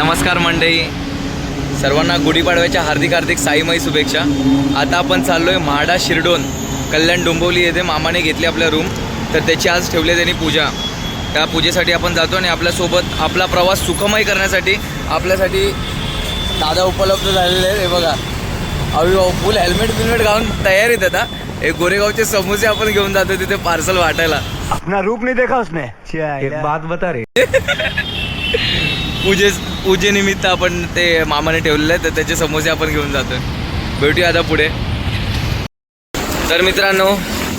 नमस्कार मंडळी. सर्वांना गुढीपाडव्याच्या हार्दिक हार्दिक साईमयी शुभेच्छा. आता आपण चाललोय म्हाडा शिरडोन कल्याण डोंबिवली येथे मामाने घेतली आपल्या रूम तर त्याची आज ठेवली त्यांनी पूजा. त्या पूजेसाठी आपण जातो आणि आपल्यासोबत आपला प्रवास सुखमय करण्यासाठी आपल्यासाठी दादा उपलब्ध झालेले आहेत. हे बघा. अవి फुल हेल्मेट बिल्मेट घालून तयार आहेत आता. हे गोरेगावचे समोसे आपण घेऊन जातो तिथे पार्सल वाटायला. अपना रूप नहीं देखा उसने? एक बात बता रही पूजे पूजेनिमित्त आपण ते मामाने ठेवलेलं आहे तर त्याचे समोसे आपण घेऊन जातो भेटूया आता पुढे. तर मित्रांनो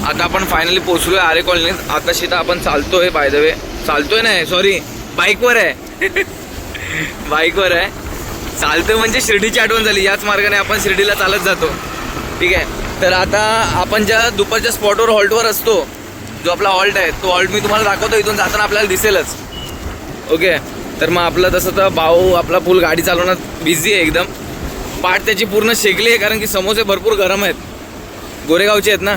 आता आपण फायनली पोहोचलोय आरे कॉलनीत आता शिता आपण चालतोय बाय द वे चालतोय नाही सॉरी बाईकवर आहे. बाईकवर आहे. चालतोय म्हणजे शिर्डीची आठवण झाली. याच मार्गाने आपण शिर्डीला चालत जातो. ठीक आहे? तर आता आपण ज्या दुपारच्या स्पॉटवर हॉल्टवर असतो जो आपला हॉल्ट आहे तो हॉल्ट मी तुम्हाला दाखवतो. इथून जाताना आपल्याला दिसेलच. ओके तर मग आपलं तसं तर भाऊ आपला फुल गाडी चालवण्यात बिझी आहे एकदम. पाठ त्याची पूर्ण शेकली आहे कारण की समोसे भरपूर गरम आहेत. गोरेगावचे आहेत ना?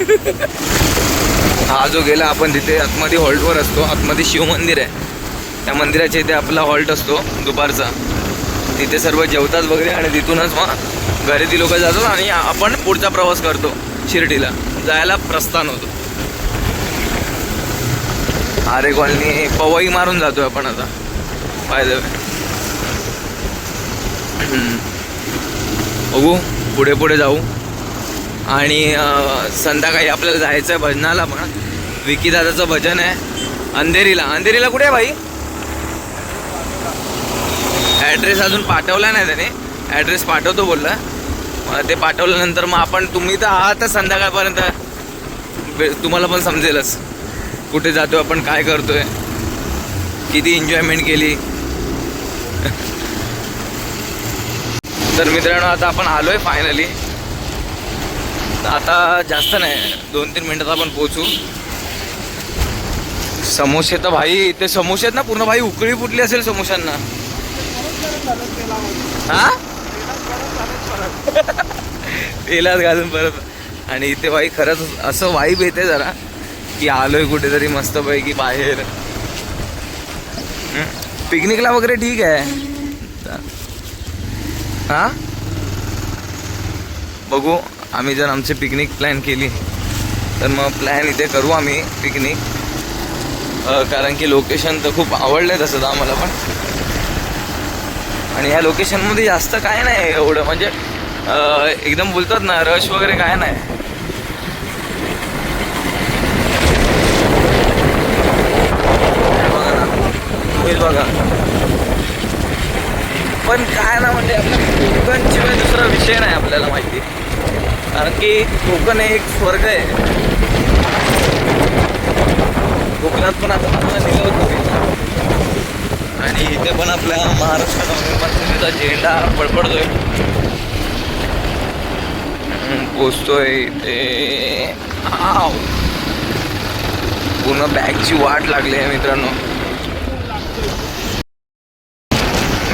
हा जो गेला आपण तिथे आतमध्ये हॉल्टवर असतो. आतमध्ये शिवमंदिर आहे. त्या मंदिराच्या इथे आपला हॉल्ट असतो दुपारचा. तिथे सर्व जेवतात वगैरे आणि तिथूनच मग घरी ती लोक जातात आणि आपण पुढचा प्रवास करतो शिर्डीला. जायला प्रस्थान होतो. आरे कॉलनी पवई मारून जातोय आपण आता. पाहिजे बघू पुढे पुढे जाऊ. आणि संध्याकाळी आपल्याला जायचं आहे भजनाला पण. विकी दादाचं भजन आहे. अंधेरीला. अंधेरीला कुठे आहे भाई? ॲड्रेस अजून पाठवला नाही त्याने. ॲड्रेस पाठवतो बोलला. मग ते पाठवल्यानंतर मग आपण तुम्ही तर आहातच संध्याकाळपर्यंत. तुम्हाला पण समजेलच. कुठे जातो आपण काय करतोय? किती एन्जॉयमेंट केली? तर मित्रांनो आता आपण आलोय फायनली आता जास्त नाही दोन तीन मिनिटात आपण पोचू समोसे तर भाई ते समोसे आहेत ना पूर्ण भाई उकळी फुटली असेल समोशांना. हा? तेलात घालून परत. आणि इथे भाई खरंच असं वाईब येते जरा. की आलोय कुठेतरी मस्तपैकी बाहेर. पिकनिकला वगैरे ठीक आहे. हा? बघू आम्ही जर आमची पिकनिक प्लॅन केली तर मग प्लॅन इथे करू आम्ही पिकनिक. कारण की लोकेशन तर खूप आवडलं आहे तसं तर आम्हाला पण. आणि ह्या लोकेशनमध्ये जास्त काय नाही एवढं. म्हणजे एकदम बोलतात ना रश वगैरे काय नाही. तुम्हीच बघा. पण काय ना म्हणजे आपल्या कोकण दुसरा विषय नाही आपल्याला माहिती. कारण की कोकण हे एक स्वर्ग आहे. कोकणात पण आता निघत होते. आणि इथे पण आपल्या महाराष्ट्र नवनिर्माण झेंडा पडपडतोय पोचतोय इथे. आव. पूर्ण बॅगची वाट लागली आहे मित्रांनो.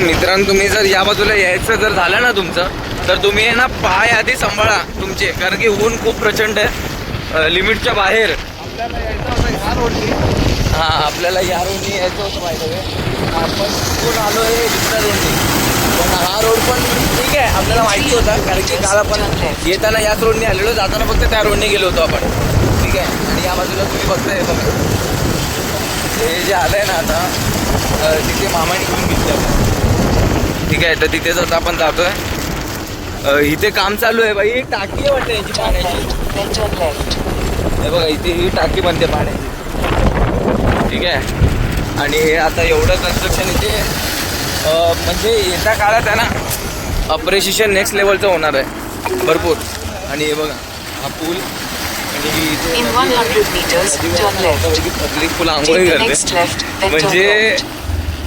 मित्रांनो तुम्ही जर या बाजूला यायचं जर झालं ना तुमचं तर तुम्ही आहे ना पाय आधी सांभाळा तुमचे कारण की ऊन खूप प्रचंड आहे. लिमिटच्या बाहेर. हा आपल्याला या रोडनी यायचं होतं माहिती आहे आपण कुठून आलो आहे दुसऱ्या रोडनी. पण हा रोड पण ठीक आहे आपल्याला माहिती होता कारण की काल आपण येताना याच रोडनी आलेलो जाताना फक्त त्या रोडनी गेलो होतो आपण. ठीक आहे? आणि या बाजूला तुम्ही बघताय बघा. हे जे आलंय ना आता तिथे मामाने घेऊन घेतले. आपण ठीक आहे तर तिथेच आता आपण जातोय इथे काम चालू आहे बाई टाकी आहे वाटतं याची पाण्याची. हे बघा इथे ही टाकी बनते पाण्याची ठीक आहे आणि हे आता एवढं कन्स्ट्रक्शन इथे म्हणजे येत्या काळात आहे ना अप्रिशिएशन नेक्स्ट लेवलचं होणार आहे भरपूर आणि हे बघा हा पूल आणि इथे In नदी आहे. 100 meters, नदीवर turn आता left. मोठापैकी पब्लिक Take आंघोळी करते म्हणजे.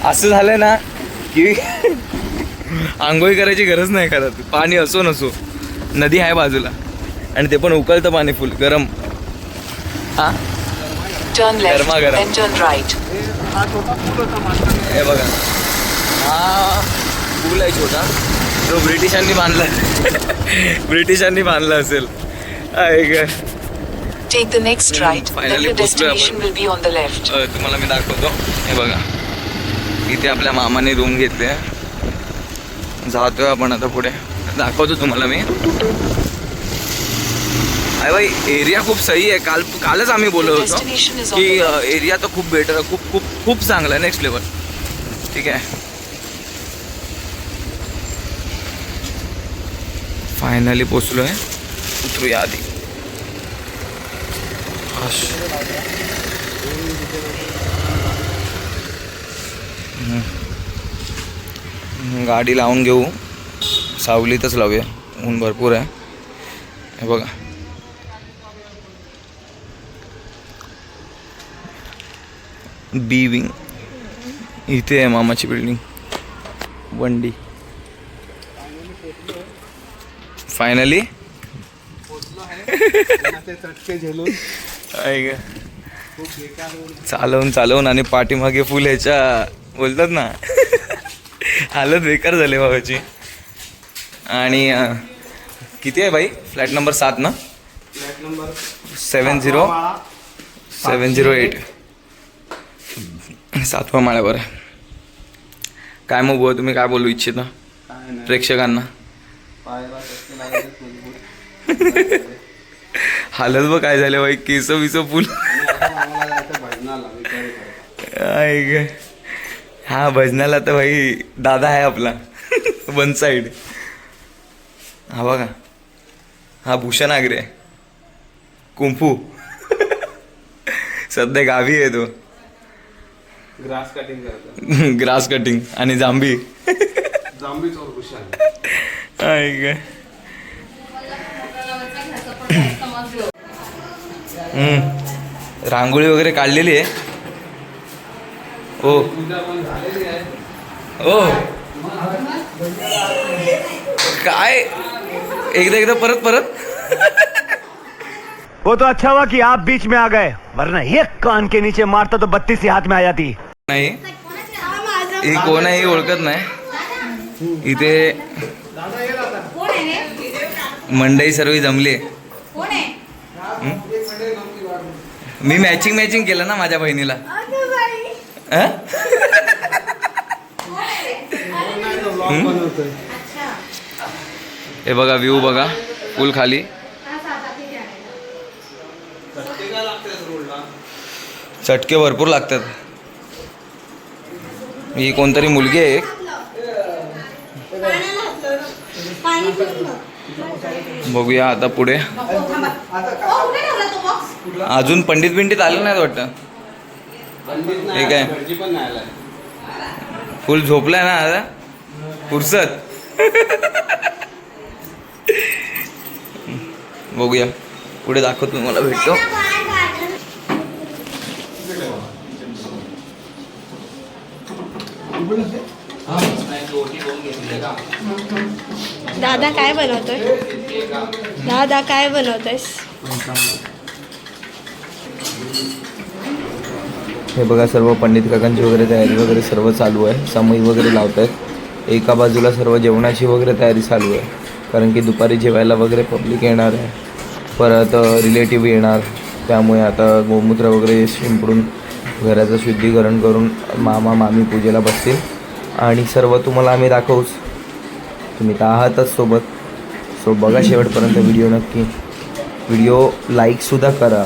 असं झालंय ना की आंघोळी करायची गरज नाही करत पाणी असो नसो नदी आहे बाजूला. आणि ते पण उकळतं पाणी फुल गरम. हा? Turn right. हे बघा. हा पूल आहे छोटा. जो ब्रिटिशांनी बांधला. ब्रिटिशांनी बांधला असेल. the left. अ, तुम्हाला मी दाखवतो. हे बघा. इथे आपल्या मामाने रूम घेतले जातोय आपण आता पुढे. दाखवतो तुम्हाला मी. अरे भाई एरिया खूप सही आहे. काल कालच आम्ही बोलत होतो की. एरिया तर खूप बेटर खूप खूप खूप चांगला आहे. नेक्स्ट लेवल ठीक आहे. फायनली पोचलो आहे उतरूया आधी. हम्म. गाडी लावून घेऊ. सावलीतच लावूया. ऊन भरपूर आहे. हे बघा. बी विंग इथे आहे मामाची बिल्डिंग वंडी. फायनली चालवून चालवून आणि पाठीमागे फुल ह्याच्या बोलतात ना? हालत बेकार झाली बाबाची आणि किती आहे भाई फ्लॅट नंबर सात ना? Seven zero seven zero eight सातवा माळ्यावर काय मग बुवा तुम्ही काय बोलू इच्छिता? प्रेक्षकांना? हालत बघ काय झाले बाई? केस विस फुल ग. हा भजनाला तर भाई दादा आहे आपला. वन साईड हा बघा. हा भूषण आगरे. कुंफू. सध्या गावी आहे तो. ग्रास कटिंग करतात ग्रास कटिंग आणि जांभी. जांभी चोर. हम्म. रांगोळी वगैरे काढलेली आहे. आहे ओ काय? एकदा एकदा परत परत? वो तो अच्छा हुआ कि आप बीच में आ गए वरना एक कान के नीचे मारता तो बत्तीस ही हाथ में आ जाती। नाही. ही कोण आहे ही ओळखत नाही. इथे मंडई सर्व जमली. मी मॅचिंग मॅचिंग केलं ना माझ्या बहिणीला. हे बघा व्ह्यू बघा फुल खाली चटके भरपूर लागतात ही कोणतरी मुलगी आहे एक बघूया आता पुढे अजून पंडित बिंडित आले नाहीत वाटतं हे नाही आलाय फुल झोपलाय ना आता? फुरसत. बघूया. पुढे दाखवतो तुम्हाला भेटतो. दादा काय बनवतोय? दादा काय बनवतोयस? हे बघा सर्व पंडित काकांची वगैरे तयारी वगैरे सर्व चालू आहे. समई वगैरे लावत आहेत एका बाजूला सर्व जेवणाची वगैरे तयारी चालू आहे. कारण की दुपारी जेवायला वगैरे पब्लिक येणार आहे. परत रिलेटिव्ह येणार. त्यामुळे आता गोमूत्र वगैरे शिंपडून घराचं शुद्धीकरण करून मामा मामी पूजेला बसतील. आणि सर्व तुम्हाला आम्ही दाखवूच. तुम्ही तर आहातच सोबत. सो बघा शेवटपर्यंत व्हिडिओ नक्की. व्हिडिओ लाईकसुद्धा करा.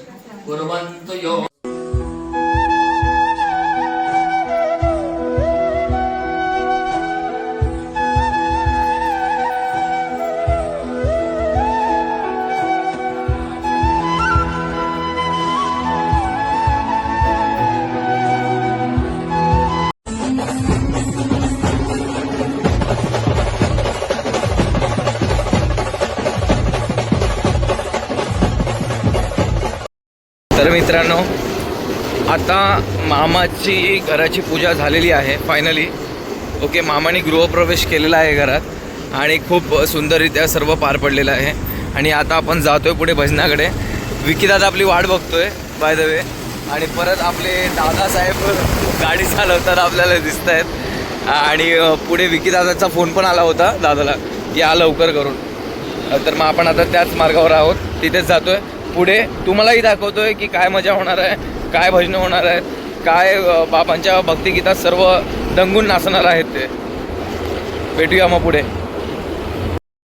कुर्वन्तु यो मित्रांनो आता मामाची घराची पूजा झालेली आहे फायनली ओके मामाने गृहप्रवेश केलेला आहे घरात आणि खूप सुंदररित्या सर्व पार पडलेलं आहे. आणि आता आपण जातो आहे पुढे भजनाकडे. विकीदादा आपली वाट बघतोय बाय द वे आणि परत आपले दादासाहेब गाडी चालवताना आपल्याला दिसत आहेत आणि पुढे विकीदादाचा फोन पण आला होता दादाला या लवकर करून. तर मग आपण आता त्याच मार्गावर आहोत तिथेच जातो आहे पुढे तुम्हालाही दाखवतोय की काय मजा होणार आहे काय भजनं होणार आहेत काय बाबांच्या भक्तिगीतात सर्व दंगून नाचणार आहेत ते. भेटूया मग पुढे.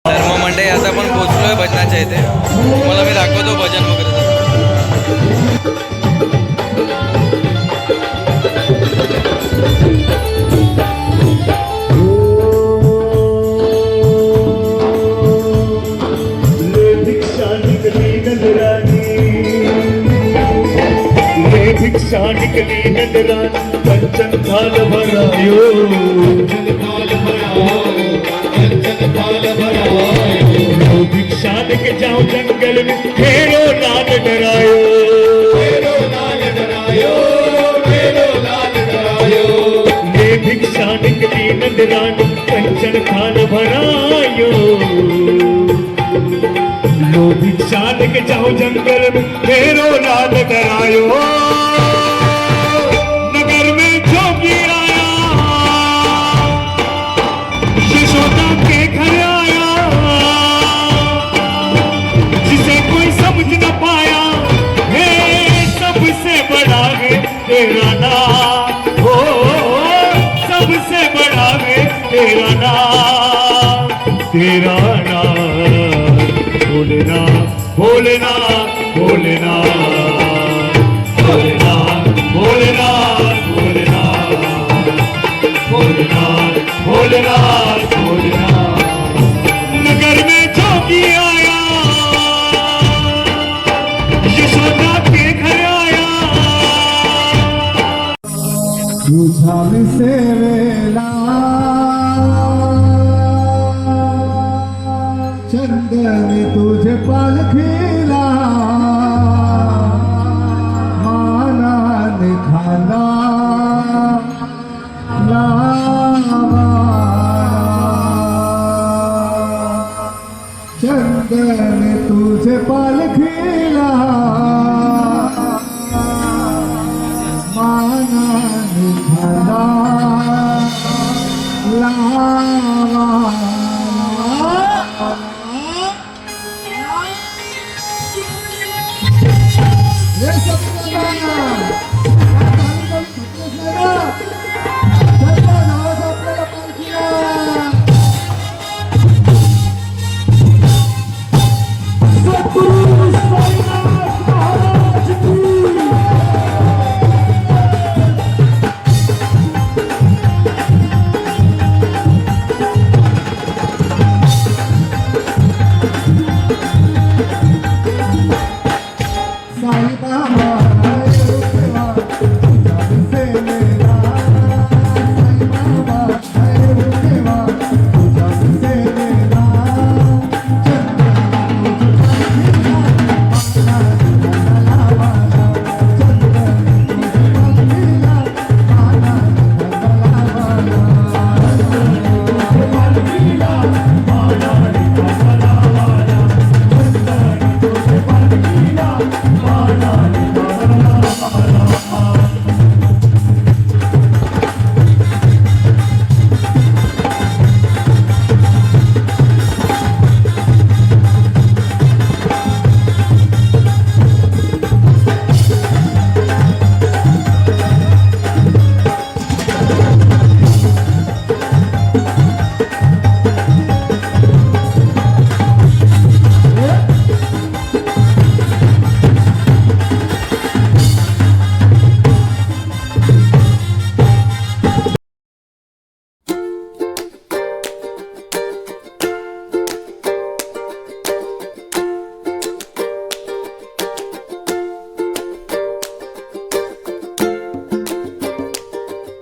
तर मग मंडळी आता पण पोचलोय भजनाच्या इथे. तुम्हाला मी दाखवतो भजन वगैरे. भिक्षा निकली नगरा कंचन थाल भरायो भिक्षा निक जाओ जंगल में, फेरो लाल डरायो। भरायो लोभी के जाओ जंगल में फेरो नाद करायो तेरा नाम भोलेना भोलेना भोलेना भोलेना भोलेना भोलेना भोलेना भोलेना नगर में जोगी आया यशोदा के घर आया। तुझा सेवेला मी तुझे पालखीला मानाने खाला